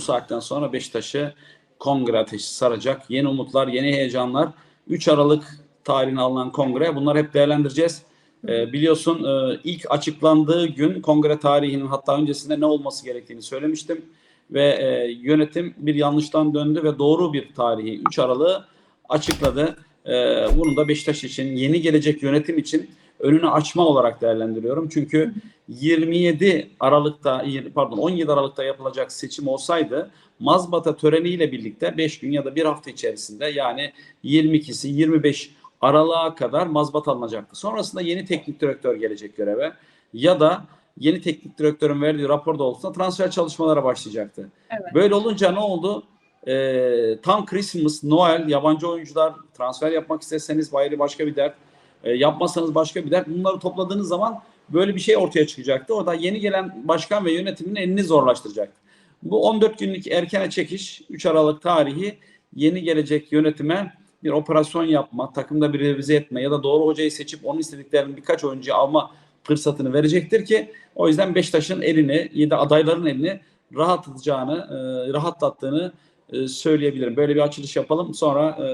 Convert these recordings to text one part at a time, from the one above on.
bu saatten sonra Beşiktaş'ı kongre ateşi saracak. Yeni umutlar, yeni heyecanlar. 3 Aralık tarihine alınan kongre. Bunları hep değerlendireceğiz. Ee, biliyorsun e, ilk açıklandığı gün kongre tarihinin hatta öncesinde ne olması gerektiğini söylemiştim. Ve e, yönetim bir yanlıştan döndü ve doğru bir tarihi 3 Aralık'ı açıkladı. Ee, bunu da Beşiktaş için, yeni gelecek yönetim için önünü açma olarak değerlendiriyorum. Çünkü 27 Aralık'ta pardon 17 Aralık'ta yapılacak seçim olsaydı mazbata töreniyle birlikte 5 gün ya da bir hafta içerisinde yani 22'si 25 Aralık'a kadar mazbat alınacaktı. Sonrasında yeni teknik direktör gelecek göreve ya da yeni teknik direktörün verdiği rapor doğrultusunda transfer çalışmalara başlayacaktı. Evet. Böyle olunca ne oldu? Ee, tam Christmas, Noel, yabancı oyuncular transfer yapmak isteseniz ayrı başka bir dert. E, yapmasanız başka bir dert. Bunları topladığınız zaman böyle bir şey ortaya çıkacaktı. O da yeni gelen başkan ve yönetimin elini zorlaştıracaktı. Bu 14 günlük erkene çekiş 3 Aralık tarihi yeni gelecek yönetime bir operasyon yapma, takımda bir revize etme ya da doğru hocayı seçip onun istediklerinin birkaç oyuncu alma fırsatını verecektir ki o yüzden Beşiktaş'ın elini ya da adayların elini rahatlatacağını, e, rahatlattığını e, söyleyebilirim. Böyle bir açılış yapalım sonra e,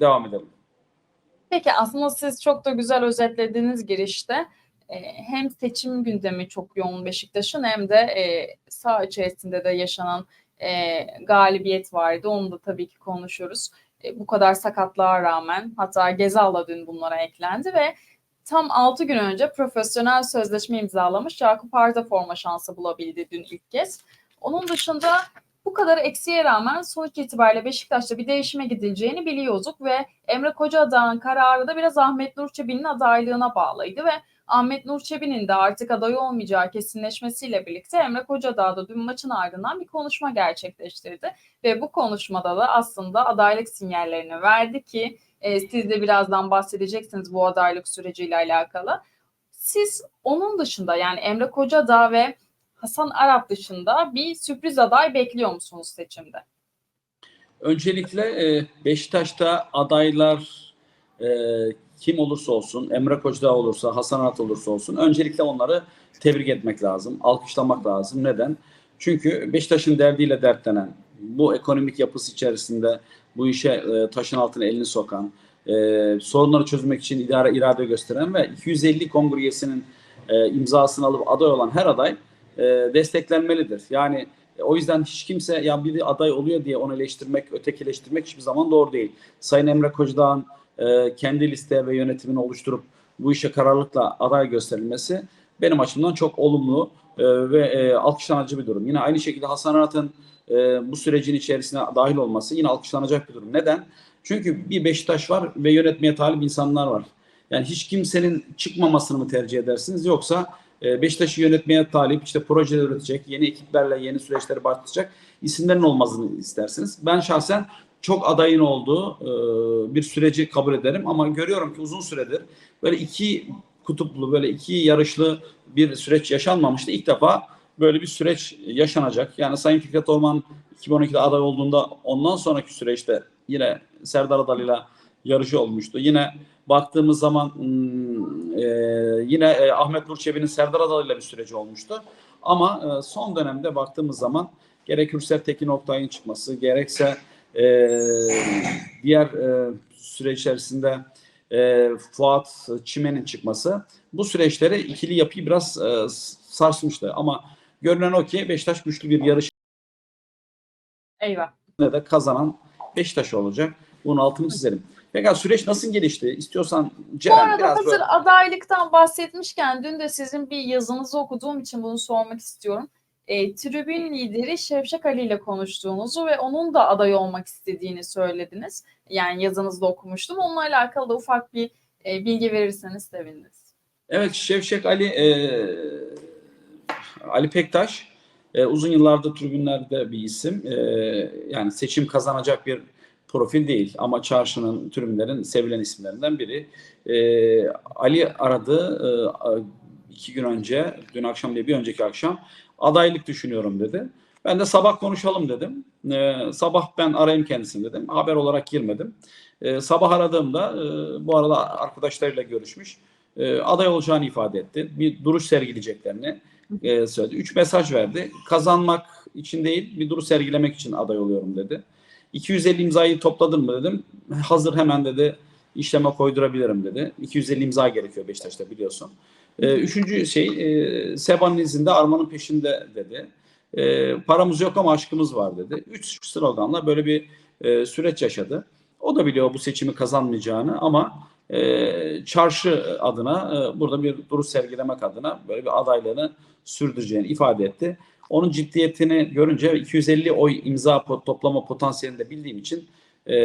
devam edelim. Peki aslında siz çok da güzel özetlediniz girişte. Ee, hem seçim gündemi çok yoğun Beşiktaş'ın hem de e, saha içerisinde de yaşanan e, galibiyet vardı. Onu da tabii ki konuşuruz. E, bu kadar sakatlığa rağmen hatta Gezal'la dün bunlara eklendi ve tam 6 gün önce profesyonel sözleşme imzalamış Yakup Arda forma şansı bulabildi dün ilk kez. Onun dışında bu kadar eksiğe rağmen sonuç itibariyle Beşiktaş'ta bir değişime gidileceğini biliyorduk ve Emre Kocadağ'ın kararı da biraz Ahmet Nur Çebi'nin adaylığına bağlıydı ve Ahmet Nur Çebi'nin de artık aday olmayacağı kesinleşmesiyle birlikte Emre Kocadağ da dün maçın ardından bir konuşma gerçekleştirdi ve bu konuşmada da aslında adaylık sinyallerini verdi ki e, siz de birazdan bahsedeceksiniz bu adaylık süreciyle alakalı. Siz onun dışında yani Emre Kocadağ ve Hasan Arap dışında bir sürpriz aday bekliyor musunuz seçimde? Öncelikle e, Beşiktaş'ta adaylar e, kim olursa olsun, Emre Koçdağ olursa, Hasan Arat olursa olsun öncelikle onları tebrik etmek lazım, alkışlamak lazım. Neden? Çünkü Beşiktaş'ın derdiyle dertlenen, bu ekonomik yapısı içerisinde bu işe e, taşın altına elini sokan, sorunları çözmek için idare irade gösteren ve 250 kongre üyesinin e, imzasını alıp aday olan her aday e, desteklenmelidir. Yani e, o yüzden hiç kimse ya biri aday oluyor diye onu eleştirmek, ötekileştirmek hiçbir zaman doğru değil. Sayın Emre Kocadağ'ın e, kendi liste ve yönetimini oluşturup bu işe kararlılıkla aday gösterilmesi benim açımdan çok olumlu e, ve e, alkışlanıcı bir durum. Yine aynı şekilde Hasan Arat'ın e, bu sürecin içerisine dahil olması yine alkışlanacak bir durum. Neden? Çünkü bir Beşiktaş var ve yönetmeye talip insanlar var. Yani hiç kimsenin çıkmamasını mı tercih edersiniz yoksa Beşiktaş'ı yönetmeye talip işte projeler üretecek, yeni ekiplerle yeni süreçleri başlatacak isimlerin olmasını istersiniz. Ben şahsen çok adayın olduğu e, bir süreci kabul ederim ama görüyorum ki uzun süredir böyle iki kutuplu böyle iki yarışlı bir süreç yaşanmamıştı. İlk defa böyle bir süreç yaşanacak. Yani Sayın Fikret Orman 2012'de aday olduğunda ondan sonraki süreçte yine Serdar Adalı'yla yarışı olmuştu. Yine baktığımız zaman e, yine e, Ahmet Nur Çebi'nin Serdar Adalı'yla bir süreci olmuştu. Ama e, son dönemde baktığımız zaman gerek Hürsel Tekin Oktay'ın çıkması gerekse e, diğer e, süreç içerisinde e, Fuat Çimen'in çıkması bu süreçleri ikili yapıyı biraz e, sarsmıştı. Ama görünen o ki Beşiktaş güçlü bir yarış Eyvah. da kazanan Beşiktaş olacak. Bunun altını çizelim. Peki süreç nasıl gelişti? İstiyorsan Bu Ceren arada biraz hazır böyle... adaylıktan bahsetmişken dün de sizin bir yazınızı okuduğum için bunu sormak istiyorum. E, tribün lideri Şevşek Ali ile konuştuğunuzu ve onun da aday olmak istediğini söylediniz. Yani yazınızda okumuştum. Onunla alakalı da ufak bir e, bilgi verirseniz seviniriz. Evet Şevşek Ali e, Ali Pektaş e, uzun yıllardır tribünlerde bir isim. E, yani seçim kazanacak bir profil değil ama çarşının, tribünlerin sevilen isimlerinden biri. E, Ali aradı e, iki gün önce, dün akşam değil bir önceki akşam adaylık düşünüyorum dedi. Ben de sabah konuşalım dedim. E, sabah ben arayayım kendisini dedim. Haber olarak girmedim. E, sabah aradığımda e, bu arada arkadaşlarıyla görüşmüş. E, aday olacağını ifade etti. Bir duruş sergileyeceklerini, e, söyledi. Üç mesaj verdi. Kazanmak için değil, bir duru sergilemek için aday oluyorum dedi. 250 imzayı topladın mı dedim. Hazır hemen dedi işleme koydurabilirim dedi. 250 imza gerekiyor Beşiktaş'ta biliyorsun. E, üçüncü şey e, Seba'nın izinde Arman'ın peşinde dedi. E, paramız yok ama aşkımız var dedi. Üç sloganla böyle bir e, süreç yaşadı. O da biliyor bu seçimi kazanmayacağını ama e, çarşı adına e, burada bir duruş sergilemek adına böyle bir adaylığını sürdüreceğini ifade etti. Onun ciddiyetini görünce 250 oy imza toplama potansiyelini de bildiğim için e,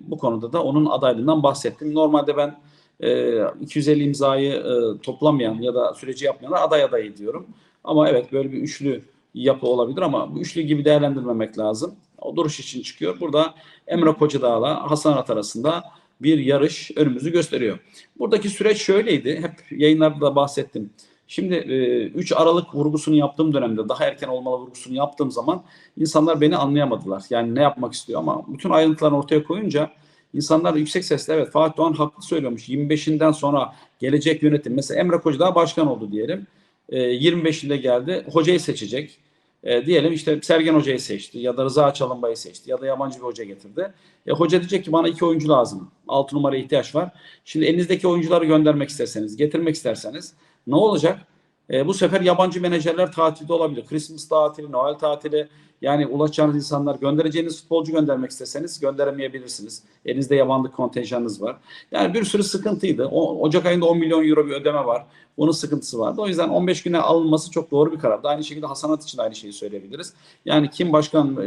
bu konuda da onun adaylığından bahsettim. Normalde ben e, 250 imzayı e, toplamayan ya da süreci yapmayanlar aday adayı diyorum. Ama evet böyle bir üçlü yapı olabilir ama bu üçlü gibi değerlendirmemek lazım. O duruş için çıkıyor. Burada Emre Kocadağ'la Hasan Arat arasında bir yarış önümüzü gösteriyor. Buradaki süreç şöyleydi. Hep yayınlarda da bahsettim. Şimdi e, 3 Aralık vurgusunu yaptığım dönemde daha erken olmalı vurgusunu yaptığım zaman insanlar beni anlayamadılar. Yani ne yapmak istiyor ama bütün ayrıntılarını ortaya koyunca insanlar yüksek sesle evet Fatih Doğan haklı söylüyormuş. 25'inden sonra gelecek yönetim mesela Emre Kocadağ başkan oldu diyelim. E, 25'inde geldi. Hocayı seçecek. E, diyelim işte Sergen Hoca'yı seçti ya da Rıza Çalınbay'ı seçti ya da yabancı bir hoca getirdi. E, hoca diyecek ki bana iki oyuncu lazım. Altı numara ihtiyaç var. Şimdi elinizdeki oyuncuları göndermek isterseniz, getirmek isterseniz ne olacak? E, bu sefer yabancı menajerler tatilde olabilir. Christmas tatili, Noel tatili. Yani ulaşacağınız insanlar göndereceğiniz futbolcu göndermek isteseniz gönderemeyebilirsiniz. Elinizde yabancı kontenjanınız var. Yani bir sürü sıkıntıydı. O, Ocak ayında 10 milyon euro bir ödeme var. Bunun sıkıntısı vardı. O yüzden 15 güne alınması çok doğru bir karardı. Aynı şekilde Hasanat için aynı şeyi söyleyebiliriz. Yani kim başkan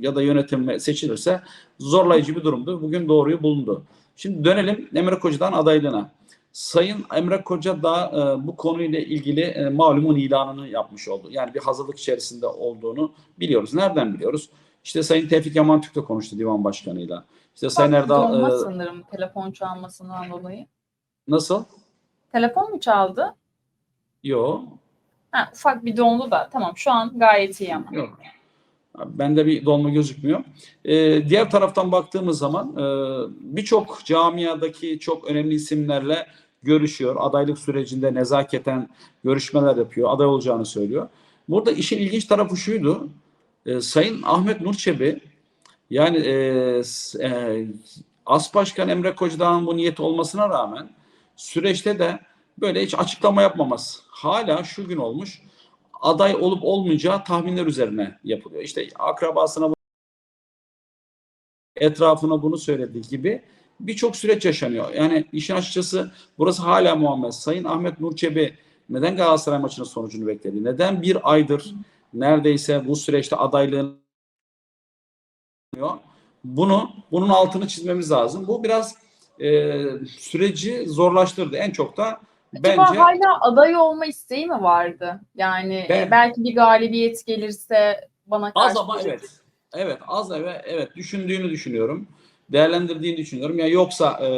ya da yönetim seçilirse zorlayıcı bir durumdu. Bugün doğruyu bulundu. Şimdi dönelim Emre Koca'dan adaylığına. Sayın Emre Koca da e, bu konuyla ilgili e, malumun ilanını yapmış oldu. Yani bir hazırlık içerisinde olduğunu biliyoruz. Nereden biliyoruz? İşte Sayın Tevfik Yaman Türk de konuştu divan başkanıyla. İşte Sayın Erdal e, sanırım telefon çalmasından dolayı. nasıl? Telefon mu çaldı? Yok. Ha, ufak bir dondu da. Tamam şu an gayet iyi ama. Yok. Bende bir dolma gözükmüyor. Ee, diğer taraftan baktığımız zaman e, birçok camiadaki çok önemli isimlerle görüşüyor. Adaylık sürecinde nezaketen görüşmeler yapıyor. Aday olacağını söylüyor. Burada işin ilginç tarafı şuydu. E, Sayın Ahmet Nurçebi yani e, e, As Başkan Emre Kocadağ'ın bu niyeti olmasına rağmen süreçte de böyle hiç açıklama yapmaması. Hala şu gün olmuş aday olup olmayacağı tahminler üzerine yapılıyor. İşte akrabasına etrafına bunu söylediği gibi birçok süreç yaşanıyor. Yani işin açıkçası burası hala Muhammed. Sayın Ahmet Nurçebi neden Galatasaray maçının sonucunu bekledi? Neden bir aydır neredeyse bu süreçte adaylığını bunu bunun altını çizmemiz lazım. Bu biraz e, süreci zorlaştırdı. En çok da Acaba bence hala aday olma isteği mi vardı? Yani Ben- belki bir galibiyet gelirse bana karşı Az ama evet. Evet az evet, evet düşündüğünü düşünüyorum. Değerlendirdiğini düşünüyorum. Ya yoksa e,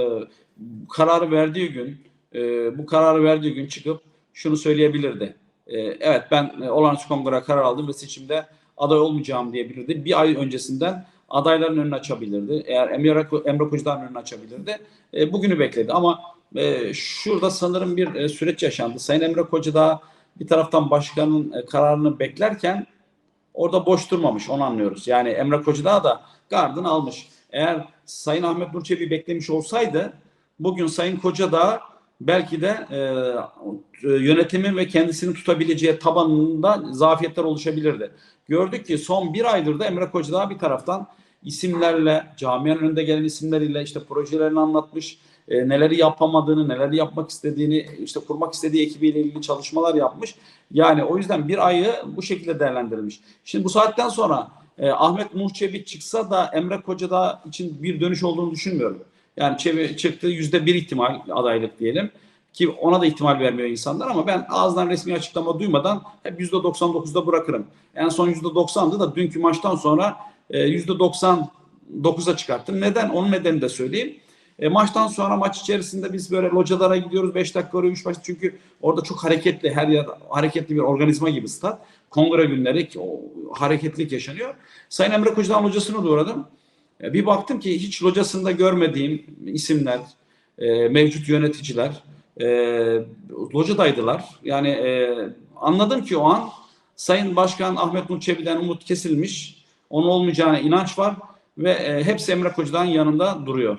kararı verdiği gün e, bu kararı verdiği gün çıkıp şunu söyleyebilirdi. E, evet ben e, olağanüstü kongreye karar aldım ve seçimde aday olmayacağım diyebilirdi. Bir ay öncesinden adayların önünü açabilirdi. Eğer Emre, Emre Kocadağ'ın önünü açabilirdi. E, bugünü bekledi ama e, şurada sanırım bir e, süreç yaşandı. Sayın Emre Kocadağ bir taraftan başkanın e, kararını beklerken orada boş durmamış onu anlıyoruz. Yani Emre Kocadağ da gardını almış. Eğer Sayın Ahmet Nur beklemiş olsaydı bugün Sayın Kocadağ belki de e, e, yönetimin ve kendisini tutabileceği tabanında zafiyetler oluşabilirdi. Gördük ki son bir aydır da Emre Kocadağ bir taraftan isimlerle, camianın önünde gelen isimleriyle işte projelerini anlatmış, e, neleri yapamadığını, neleri yapmak istediğini, işte kurmak istediği ekibiyle ilgili çalışmalar yapmış. Yani o yüzden bir ayı bu şekilde değerlendirilmiş. Şimdi bu saatten sonra e, Ahmet Muhçebi çıksa da Emre Kocadağ için bir dönüş olduğunu düşünmüyorum. Yani Çebi çıktı yüzde bir ihtimal adaylık diyelim ki ona da ihtimal vermiyor insanlar ama ben ağızdan resmi açıklama duymadan hep yüzde 99'da bırakırım. En son yüzde 90'dı da dünkü maçtan sonra e, yüzde 99'a çıkarttım. Neden? Onun nedenini de söyleyeyim. E, maçtan sonra maç içerisinde biz böyle localara gidiyoruz 5 dakika oraya 3 maç çünkü orada çok hareketli her yer hareketli bir organizma gibi stat. Kongre günleri o hareketlilik yaşanıyor. Sayın Emre Kocadağ'ın locasına da uğradım. E, bir baktım ki hiç locasında görmediğim isimler, e, mevcut yöneticiler e, locadaydılar. Yani e, anladım ki o an Sayın Başkan Ahmet Nur Çebi'den umut kesilmiş. Onun olmayacağına inanç var ve e, hepsi Emre Koca'dan yanında duruyor.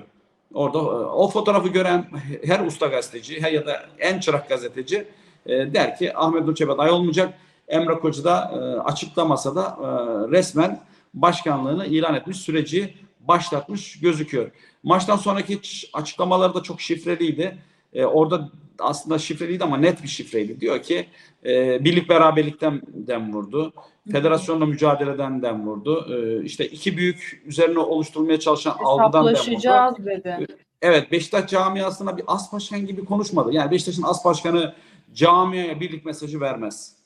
Orada e, o fotoğrafı gören her usta gazeteci her ya da en çırak gazeteci e, der ki Ahmet Nur Çebi aday olmayacak. Emre Koca da e, açıklamasa da e, resmen başkanlığını ilan etmiş süreci başlatmış gözüküyor. Maçtan sonraki açıklamaları da çok şifreliydi. E, orada aslında şifreliydi ama net bir şifreydi. Diyor ki e, birlik beraberlikten dem vurdu. Federasyonla mücadeleden dem vurdu. E, işte iki büyük üzerine oluşturulmaya çalışan algıdan dem vurdu. Dedi. Evet Beşiktaş camiasına bir as başkan gibi konuşmadı. Yani Beşiktaş'ın as başkanı camiaya birlik mesajı vermez.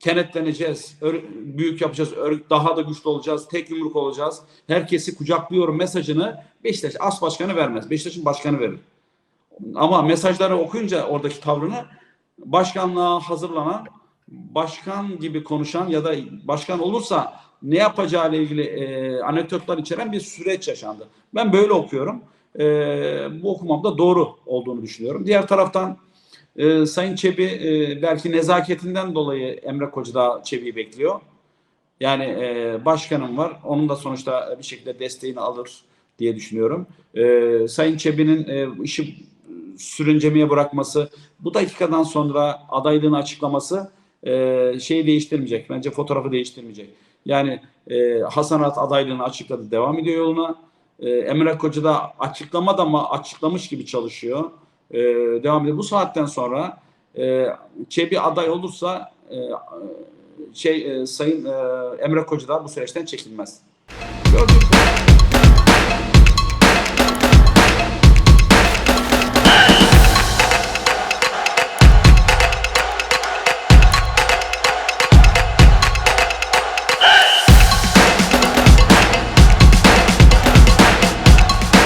Kenetleneceğiz, büyük yapacağız, daha da güçlü olacağız, tek yumruk olacağız. Herkesi kucaklıyorum mesajını Beşiktaş as başkanı vermez. Beşiktaş'ın başkanı verir. Ama mesajları okuyunca oradaki tavrını başkanlığa hazırlanan, başkan gibi konuşan ya da başkan olursa ne yapacağı ile ilgili e, anekdotlar içeren bir süreç yaşandı. Ben böyle okuyorum. E, bu okumamda doğru olduğunu düşünüyorum. Diğer taraftan e, Sayın Çebi e, belki nezaketinden dolayı Emre Koca da Çebi'yi bekliyor. Yani e, başkanım var. Onun da sonuçta bir şekilde desteğini alır diye düşünüyorum. E, Sayın Çebi'nin e, işi sürüncemeye bırakması, bu dakikadan sonra adaylığını açıklaması e, şeyi değiştirmeyecek. Bence fotoğrafı değiştirmeyecek. Yani e, Hasan Arat adaylığını açıkladı, devam ediyor yoluna. E, Emre Koca da açıklamadı ama açıklamış gibi çalışıyor. E, devam ediyor. Bu saatten sonra e, Çebi aday olursa e, şey e, Sayın e, Emre Koca da bu süreçten çekilmez. Gördük.